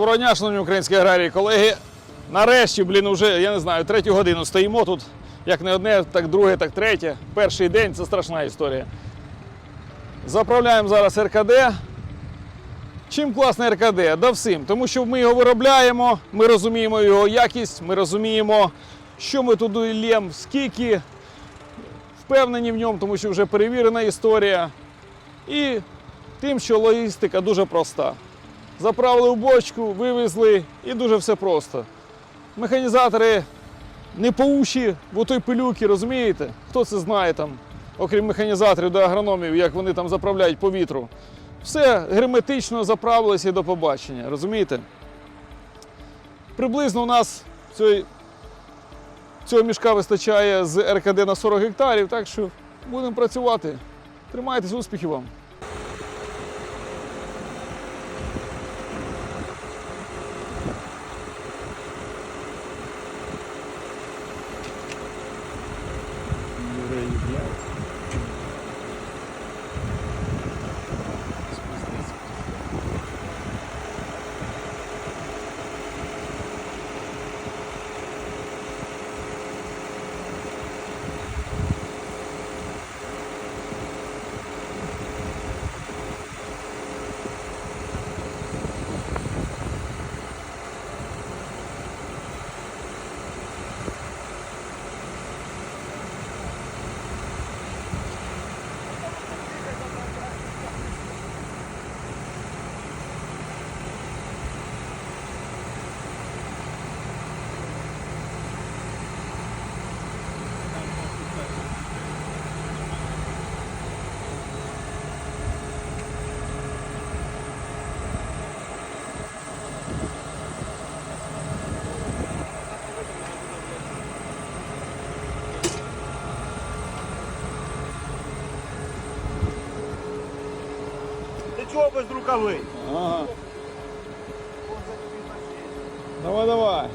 Доброго дня, шановні українські аграрії, колеги. Нарешті, блін, уже, я не знаю, третю годину стоїмо тут. Як не одне, так друге, так третє. Перший день це страшна історія. Заправляємо зараз РКД. Чим класне РКД? Да всім. Тому що ми його виробляємо, ми розуміємо його якість, ми розуміємо, що ми туди лємо, скільки. Впевнені в ньому, тому що вже перевірена історія. І тим, що логістика дуже проста. Заправили в бочку, вивезли і дуже все просто. Механізатори не по уші в отой пилюки, розумієте? Хто це знає там, окрім механізаторів до агрономів, як вони там заправляють по вітру. Все герметично заправилося і до побачення, розумієте? Приблизно у нас цієї- цього мішка вистачає з РКД на 40 гектарів, так що будемо працювати. Тримайтесь, успіхів вам! Yeah. Чого без рукавы! Ага. Давай, давай.